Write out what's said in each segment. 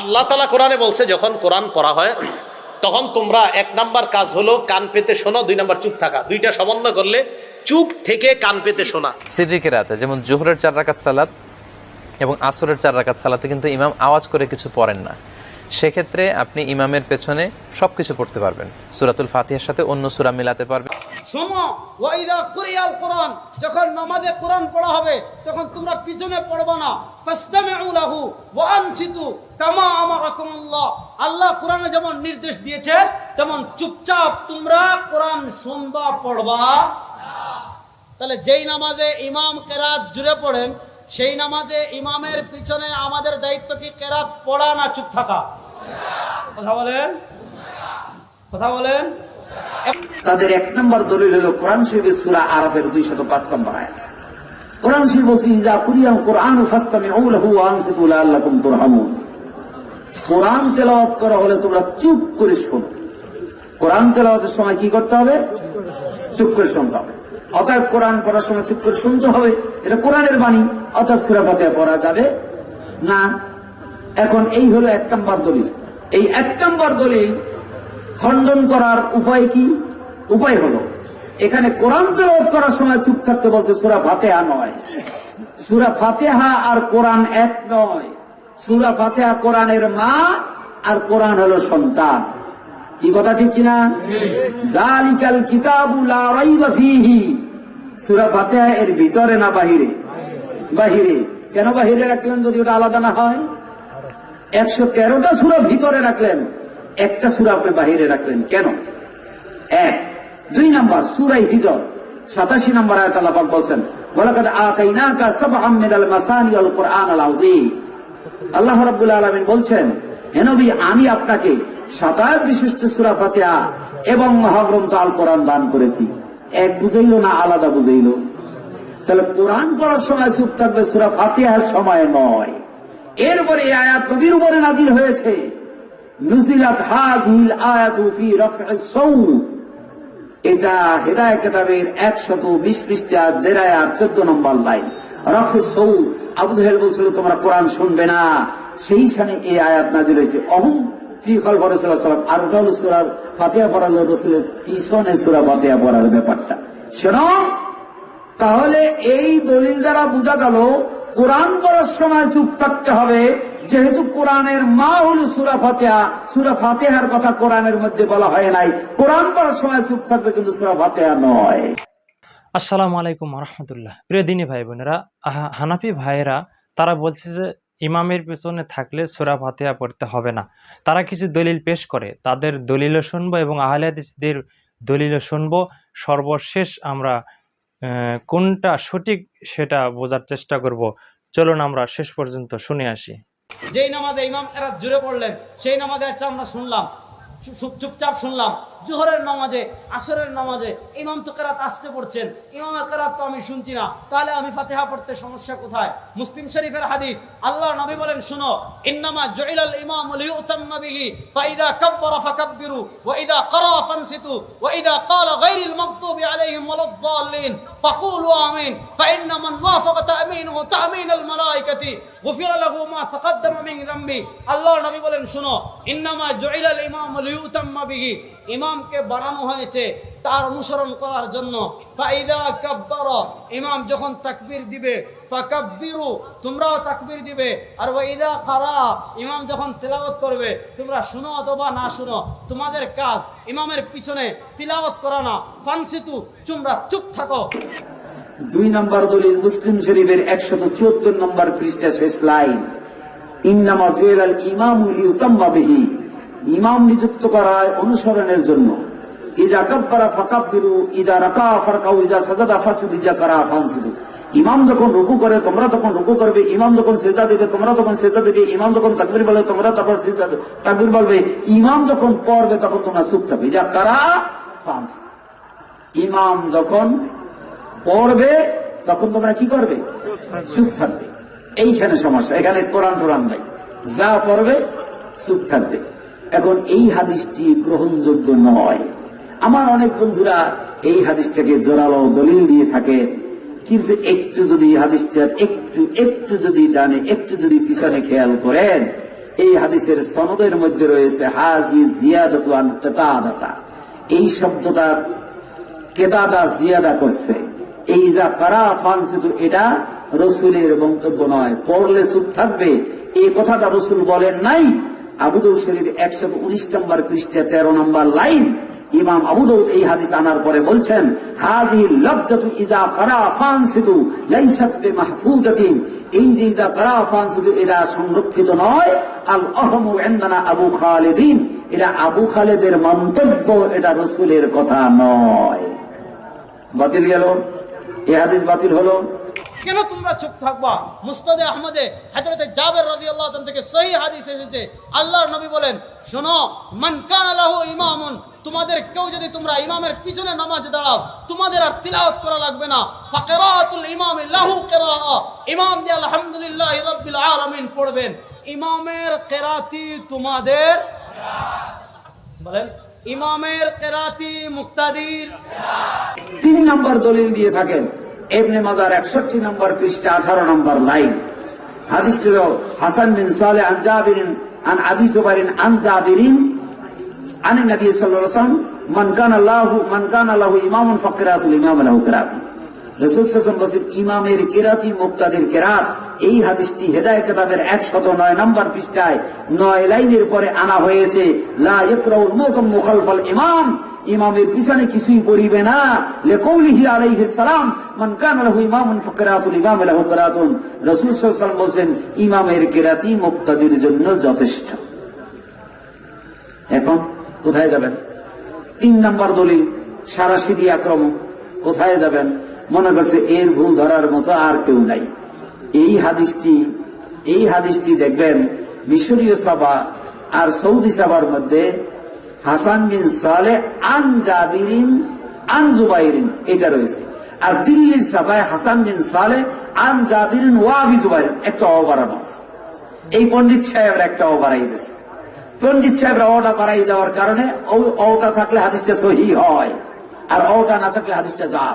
আল্লাহ তালা কোরআনে বলছে, যখন কোরআন পড়া হয়, তখন তোমরা এক নাম্বার কাজ হলো কান পেতে শোনো, দুই নাম্বার চুপ থাকা। দুইটা সমন্বয় করলে চুপ থেকে কান পেতে শোনা। সিদ্রিকের রাতে, যেমন জোহরের চার রাকাত সালাত এবং আসরের চার রাকাত সালাতে কিন্তু ইমাম আওয়াজ করে কিছু পড়েন না। সেক্ষেত্রে আপনি ইমামের পেছনে সবকিছু পড়তে পারবেন। সুরাতুল ফাতিহার সাথে অন্য সুরা মিলাতে পারবেন। শোনো ওয়াইদা কুরিয়াল কোরআন, যখন নামাজে কোরআন পড়া হবে, তখন তোমরা পিছনে পড়বা না। ফাসতামিউ লাহু ওয়া আনসিতু কামা আমারাকুমুল্লাহ। আল্লাহ কোরআনে যেমন নির্দেশ দিয়েছে, তেমন চুপচাপ তোমরা কোরআন শুনবা, পড়বা। তাহলে যেই নামাজে ইমাম কেরাত জুড়ে পড়েন, সেই নামাজে ইমামের পিছনে আমাদের দায়িত্ব কি কেরাত পড়া না চুপ থাকা? কথা বলেন? কথা বলেন? তাদের এক নম্বর দলিল হলো কোরআন শরীফের সুরা আরবের দুই শত পাঁচ নম্বর আয়াত। কোরআন শরীফ বলছে, ইজা কুরিয়াম কোরআন ফাস্তামি আউলাহু আনসিতু লাআল্লাকুম তুরহামুন। কোরআন তেলাওয়াত করা হলে তোমরা চুপ করে শোনো। কোরআন তেলাওয়াতের সময় কি করতে হবে? চুপ করে শুনতে হবে। অতএব কোরআন পড়ার সময় চুপ করে শুনতে হবে। এটা কোরআনের বাণী, অতএব সুরা ফাতিহা পড়া যাবে না। এখন এই হলো এক নম্বর দলিল। এই এক নম্বর দলিল খণ্ডন করার উপায় কি? উপায় হলো, এখানে কোরআন তেলাওয়াত করার সময় চুপ থাকতে বলছে, সুরা ফাতেহা নয়। সুরা ফাতেহা আর কোরআন এক নয়। সুরা ফাতেহা কোরআনের মা আর কোরআন হলো সন্তান। কি কথা ঠিক কিনা? জালিকাল কিতাবু সূরা ফাতিহা এর ভিতরে না বাহিরে? বাহিরে। কেন বাহিরে রাখলেন যদি ওটা আলাদা না হয়? একশো তেরোটা সুরা ভিতরে রাখলেন। একটা সূরা আপনি বাহিরে রাখলেন, কেন? এক, দুই নাম্বার, সুরাই হিজর। সাতাশি নম্বর আয়াত বলছেন আতাইনাকা সাবআম মিনাল আযীম। আল্লাহ রাব্বুল আলামিন বলছেন, হে নবী, আমি আপনাকে সাতার বিশিষ্ট সূরা ফাতিহা এবং মহাগ্রন্থ আল কোরআন দান করেছি। এক বুঝাইলো না আলাদা বুঝাইলো? তাহলে কোরআন পড়ার সময় চুপ থাকবে, সূরা ফাতিহার সময় নয়। এরপরে আয়াত নবীর উপরে নাজিল হয়েছে। নুজিলাত হাযিল আয়াতু ফি রাফ'আস সাউত এটা হেদায় কেতাবের একশত বিশ পৃষ্ঠা দেড়ায় আর চোদ্দ নম্বর লাইন। রফে সৌ আবু জাহেল বলছিল, তোমরা কোরআন শুনবে না। সেই সানে এই আয়াত নাজিল হয়েছে। অহম, কি খল পরে সাল্লাম আর ওটা হলো সুরার ফাতিয়া পড়ালো রসুলের পিছনে সুরা ফাতিয়া পড়ার ব্যাপারটা। শোনো, তাহলে এই দলিল দ্বারা বোঝা গেল, কোরআন পড়ার সময় চুপ থাকতে হবে। যেহেতু কোরআনের মা হল সুরা ফাতেহা, সুরা ফাতেহার কথা কোরআনের মধ্যে বলা হয় নাই। কোরআন পড়ার সময় চুপ থাকবে কিন্তু সুরা ফাতেহা নয়। আসসালামু আলাইকুম রহমতুল্লাহ। প্রিয় দিনী ভাই বোনেরা হানাফি ভাইয়েরা, তারা বলছে যে ইমামের পেছনে থাকলে সুরা ফাতিহা পড়তে হবে না। তারা কিছু দলিল পেশ করে, তাদের দলিলও শুনব এবং আহলে হাদিসদের দলিলও শুনব। সর্বশেষ আমরা কোনটা সঠিক সেটা বোঝার চেষ্টা করব। চলুন আমরা শেষ পর্যন্ত শুনে আসি। যেই নামাজে ইমাম এরা জুড়ে পড়লেন, সেই নামাজে একটা আমরা শুনলাম চুপ- চুপ- চুপচাপ শুনলাম। জোহরের নামাজে, আসরের নামাজে ইমাম তো কেরাত আসতে পড়ছেন। ইমামের কেরাত তো আমি শুনছি না। তাহলে আমি ফাতেহা পড়তে সমস্যা কোথায়? মুসলিম শরীফের হাদিস, আল্লাহ নবী বলেন, শুনো, ইন্নামা জয়লাল ইমাম লিউতাম্মাবিহি ফাইদা কাব্বারা ফাকাব্বিরু, ওয়া ইদা ফানসিতু, ওয়া ইদা ক্বালা গায়রিল মা তাকাদ্দামা মিন আল্লাহ নবী বলেন, শুনো, ইন্নামা জয়লাল ইমাম লিউতাম্মাবিহি ইমাম ইমামকে বানানো হয়েছে, তার অনুসরণ করার জন্য। ইমাম যখন তাকবীর দিবে, ফাকাব্বিরু, তোমরাও তাকবীর দিবে। আর ওয়াইদা কারা, ইমাম যখন তেলাওয়াত করবে, তোমরা শুনো অথবা না শুনো, তোমাদের কাজ ইমামের পিছনে তিলাওয়াত করা না। ফানসিতু, তোমরা চুপ থাকো। দুই নম্বর দলিল মুসলিম শরীফের একশত চুয়াত্তর নম্বর পৃষ্ঠা শেষ লাইন। ইন্নামা জুয়েলাল ইমাম ইউতাম্মা বিহি। ইমাম নিযুক্ত করা হয় অনুসরণের জন্য। ইজা ইজা ইজা কারা ইমাম যখন রুকু করে, তোমরা তখন রুকু করবে। ইমাম যখন সেজদা দেবে, তোমরা তখন সেজদা দেবে। ইমাম যখন তাকবীর বলে, তোমরা তখন সেজদা, তাকবীর বলবে। ইমাম যখন পড়বে, তখন তোমরা চুপ থাকবে। ইজা কারা ফানসিদু। ইমাম যখন পড়বে, তখন তোমরা কি করবে? চুপ থাকবে। এইখানে সমস্যা। এখানে কোরআন টোরান নাই। যা পড়বে, চুপ থাকবে। এখন এই হাদিসটি গ্রহণযোগ্য নয়। আমার অনেক বন্ধুরা এই হাদিসটাকে জোরালো দলিল দিয়ে থাকে, কিন্তু একটু যদি হাদিসটার একটু একটু যদি ডানে, একটু যদি পিছনে খেয়াল করেন, এই হাদিসের সনদের মধ্যে রয়েছে, হাজি জিয়াদাতু এই শব্দটা কেতাদা জিয়াদা করছে। এই যা কারা ফানসিতু, এটা রসুলের মন্তব্য নয়, পড়লে চুপ থাকবে। এই কথাটা রসুল বলেন নাই আবুদুল শরীফ একশো উনিশ নম্বর পৃষ্ঠে তেরো নম্বর লাইন। ইমাম আবুদুল এই হাদিস আনার পরে বলছেন, হাজি ইজা লাইসাত বিমাহফুজাতিন এই যে ইজা এটা সংরক্ষিত নয়। আল আবু খালিদিন। এটা আবু খালেদের মন্তব্য, এটা রসুলের কথা নয়। বাতিল গেল? এ হাদিস বাতিল হলো? কেন তোমরা চুপ থাকবা? মুস্তাদে আহমদে হযরতে জাবের রাদিয়াল্লাহু তাআলা থেকে সহি হাদিস এসেছে। আল্লাহর নবী বলেন, শোনো, মান কানা লাহু ইমামুন, তোমাদের কেউ যদি তোমরা ইমামের পিছনে নামাজে দাঁড়াও, তোমাদের আর তিলাওয়াত করা লাগবে না। ফাকিরাতুল ইমাম লাহু কিরাআ। ইমাম দিয়ে আলহামদুলিল্লাহ রাব্বিল আলামিন পড়বেন। ইমামের কেরাতি তোমাদের বলেন, ইমামের কেরাতি মুক্তাদির। তিন নম্বর দলিল দিয়ে থাকেন এমনি মজার একষট্টি নম্বর পৃষ্ঠে আঠারো নম্বর লাইন। হাসান বিন আনজাবিরিন আন নবী ইমাম ইমামের কেরাতি মুক্তাদের কিরাত। এই হাদিসটি হেদায়েত কিতাবের নয় নম্বর পৃষ্ঠায় নয় লাইনের পরে আনা হয়েছে, লা ইয়াকরাউল মুতাম মুখালফাল ইমাম। ইমামের পিছনে কিছুই পড়িবে না। লেকৌলিহি আলাইহিস সালাম, মান কানা লাহু ইমামুন ফাকিরাতুল ইমাম লাহু কিরাতুন রাসূল সাল্লাল্লাহু বলেন ইমামের কিরাতি মুক্তাদির জন্য যথেষ্ট। এখন কোথায় যাবেন? তিন নম্বর দলিল সারাসিদি আক্রমণ। কোথায় যাবেন? মনে করছে এর ভুল ধরার মতো আর কেউ নাই। এই হাদিসটি এই হাদিসটি দেখবেন, মিশরীয় সভা আর সৌদি সভার মধ্যে হাসান বিন সালে আন জাবিরিন, আন জুবাইরিন, এটা রয়েছে। আর দিল্লির সভায় হাসান বিন সালে আন জাবিরিন ওয়াবি জুবাইরিন একটা অবারানো আছে। এই পন্ডিত সাহেবের একটা অবারাই দিয়েছে। পন্ডিত সাহেবরা অটা বাড়াই যাওয়ার কারণে ও- অটা থাকলে হাদিসটা সহি হয়, আর অটা না থাকলে হাদিসটা জাল।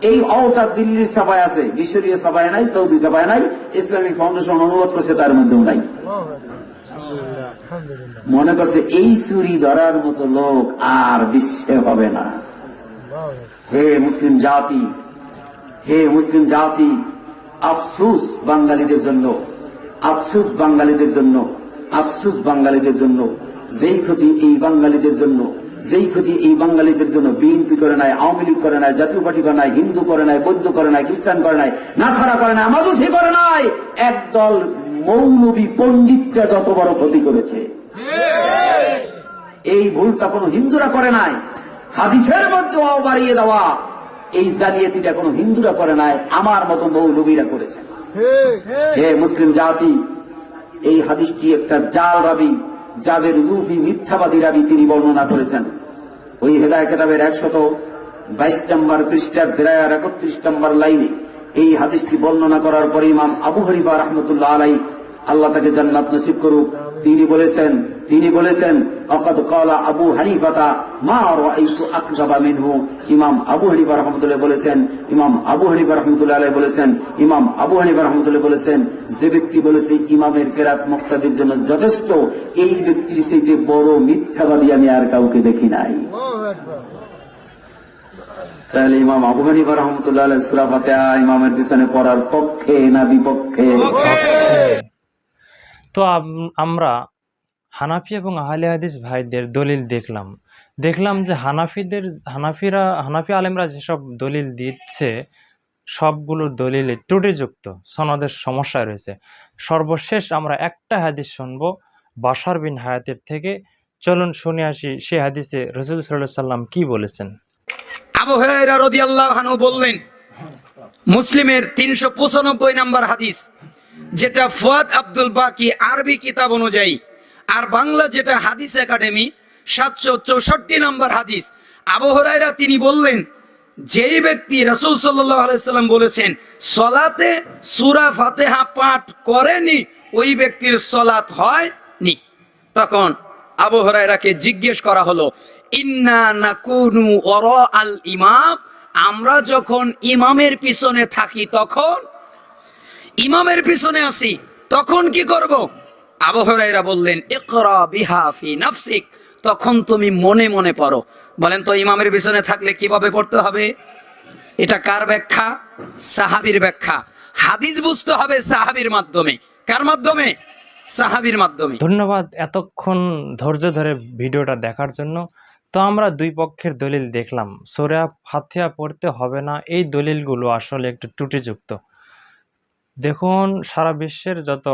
এই অটা দিল্লির সভায় আছে, মিশরীয় সভায় নাই, সৌদি সভায় নাই, ইসলামিক ফাউন্ডেশন অনুরোধ করছে তার মধ্যেও নাই। মনে করছে, এই চুরি ধরার মতো লোক আর বিশ্বে হবে না। হে মুসলিম জাতি, হে মুসলিম জাতি, আফসুস বাঙালিদের জন্য, আফসুস বাঙালিদের জন্য, আফসুস বাঙালিদের জন্য, যেই ক্ষতি এই বাঙালিদের জন্য, যেই ক্ষতি এই বাঙালিদের জন্য, বিএনপি করে নাই, আওয়ামী লীগ করে নাই, জাতীয় পার্টি করে নাই, হিন্দু করে নাই, বৌদ্ধ করে নাই, খ্রিস্টান করে নাই নাছাড়া করে নাই, মাজুসি করে নাই, একদল মৌলবী পণ্ডিতরা যত বড় ক্ষতি করেছে, এই ভুলটা কোনো হিন্দুরা করে নাই। হাদিসের মধ্যে বাড়িয়ে দেওয়া, এই জালিয়াতিটা কোনো হিন্দুরা করে নাই, আমার মতো মৌলবীরা করেছে। হে মুসলিম জাতি, এই হাদিসটি একটা জাল রাবি যাদের রুফি মিথ্যাবাদী রাবি তিনি বর্ণনা করেছেন। ওই হেদায় কেতাবের একশত বাইশ নম্বর পৃষ্ঠার দেড়ায়ার একত্রিশ নম্বর লাইনে এই হাদিসটি বর্ণনা করার পরে ইমাম আবু হরিফা রহমতুল্লাহ আলাই আল্লাহ তাকে জান্নাত নসিব করুক। তিনি বলেছেন তিনি বলেছেন অকদ কলা আবু হানিফাতা মা রাআইতু আকযাবা মিনহু। ইমাম আবু হানিফা রাহমাতুল্লাহ বলেছেন ইমাম আবু হানিফা রাহমাতুল্লাহ আলাইহি বলেছেন ইমাম আবু হানিফা রাহমাতুল্লাহ বলেছেন যে ব্যক্তি বলেছে ইমামের কেরাত মুক্তাদির জন্য যথেষ্ট এই ব্যক্তির থেকে বড় মিথ্যাবাদী আমি আর কাউকে দেখি নাই। তাহলে ইমাম আবু হানিফা রহমতুল্লাহ সূরা ইমামের পিছনে পড়ার পক্ষে না বিপক্ষে? তো আম- আমরা হানাফি এবং আহলে হাদিস ভাইদের দলিল দেখলাম। দেখলাম যে হানাফিদের, হানাফিরা, হানাফি আলেমরা যেসব দলিল দিচ্ছে, সবগুলো দলিলে ত্রুটিযুক্ত, সনদের সমস্যা রয়েছে। সর্বশেষ আমরা একটা হাদিস শুনব, বাশার বিন হায়াতের থেকে। চলুন শুনে আসি সে হাদিসে রসুল সাল্লাহ সাল্লাম কি বলেছেন। বললেন, মুসলিমের তিনশো পঁচানব্বই নম্বর হাদিস যেটা ফুয়াদ আব্দুল বাকি আরবি কিতাব অনুযায়ী, আর বাংলা যেটা হাদিস একাডেমি, সাতশো চৌষট্টি নম্বর হাদিস। আবহরাইরা তিনি বললেন, যেই ব্যক্তি রাসূল সাল্লাম বলেছেন, সলাতে সুরা ফাতিহা পাঠ করেনি, ওই ব্যক্তির সলাত হয় নি তখন আবু হরাইরাকে জিজ্ঞেস করা হলো, ইন্না নাকুনু ওরা আল ইমাম? আমরা যখন ইমামের পিছনে থাকি তখন ইমামের পিছনে আসি তখন কি করব? আবু হুরায়রা বললেন, ইকরা বিহা নাফসিক। তখন তুমি মনে মনে পড়ো। বলেন তো, ইমামের পিছনে থাকলে কীভাবে পড়তে হবে? এটা কার ব্যাখ্যা? সাহাবীর ব্যাখ্যা। হাদিস বুঝতে হবে সাহাবীর মাধ্যমে। কার মাধ্যমে? সাহাবীর মাধ্যমে। ধন্যবাদ এতক্ষণ ধৈর্য ধরে ভিডিওটা দেখার জন্য। তো আমরা দুই পক্ষের দলিল দেখলাম। সোরা ফাতিয়া পড়তে হবে না। এই দলিলগুলো আসলে একটু ত্রুটিযুক্ত। দেখুন, সারা বিশ্বের যত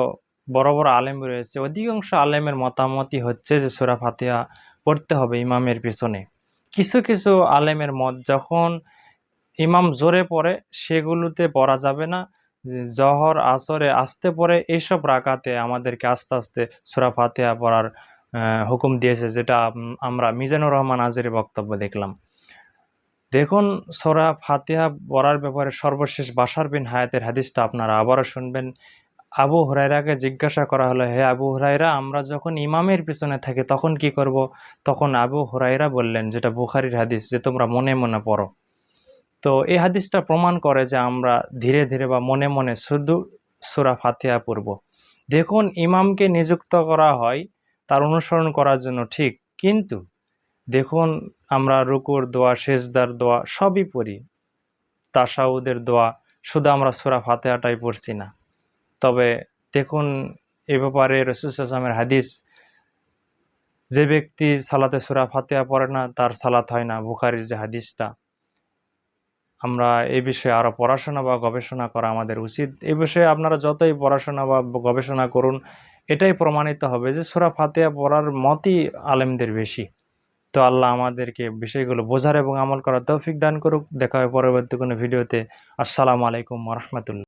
বড় বড় আলেম রয়েছে, অধিকাংশ আলেমের মতামতই হচ্ছে যে সোরা ফাতিয়া পড়তে হবে ইমামের পিছনে। কিছু কিছু আলেমের মত যখন ইমাম জোরে পড়ে, সেগুলোতে পড়া যাবে না। জহর, আসরে আসতে পরে এইসব রাকাতে আমাদেরকে আস্তে আস্তে সুরা ফাতিহা পড়ার হুকুম দিয়েছে, যেটা আমরা মিজানুর রহমান আজের বক্তব্য দেখলাম। দেখুন, সোরা ফাতিহা পড়ার ব্যাপারে সর্বশেষ বাসার বিন হায়াতের হাদিসটা আপনারা আবারও শুনবেন। আবু হুরাইরাকে জিজ্ঞাসা করা হলো, হে আবু হুরাইরা আমরা যখন ইমামের পিছনে থাকি, তখন কি করব? তখন আবু হুরাইরা বললেন, যেটা বুখারির হাদিস, যে তোমরা মনে মনে পড়ো। তো এই হাদিসটা প্রমাণ করে যে আমরা ধীরে ধীরে বা মনে মনে শুধু সুরা ফাতিহা পড়ব। দেখুন, ইমামকে নিযুক্ত করা হয়, তার অনুসরণ করার জন্য ঠিক, কিন্তু দেখুন আমরা রুকুর দোয়া, সেজদার দোয়া সবই পড়ি। তাসাউদের দোয়া শুধু আমরা সুরা ফাতেহাটাই পড়ছি না। তবে দেখুন এ ব্যাপারে রসুল আসলামের হাদিস, যে ব্যক্তি সালাতে সুরা ফাতেহা পড়ে না, তার সালাত হয় না। বুখারির যে হাদিসটা, আমরা এ বিষয়ে আরও পড়াশোনা বা গবেষণা করা আমাদের উচিত। এ বিষয়ে আপনারা যতই পড়াশোনা বা গবেষণা করুন, এটাই প্রমাণিত হবে যে সুরা ফাতেহা পড়ার মতই আলেমদের বেশি। তো আল্লাহ আমাদেরকে বিষয়গুলো বোঝার এবং আমল করার তৌফিক দান করুক। দেখা হয় পরবর্তী কোনো ভিডিওতে। আসসালামু আলাইকুম রহমতুল্লাহ।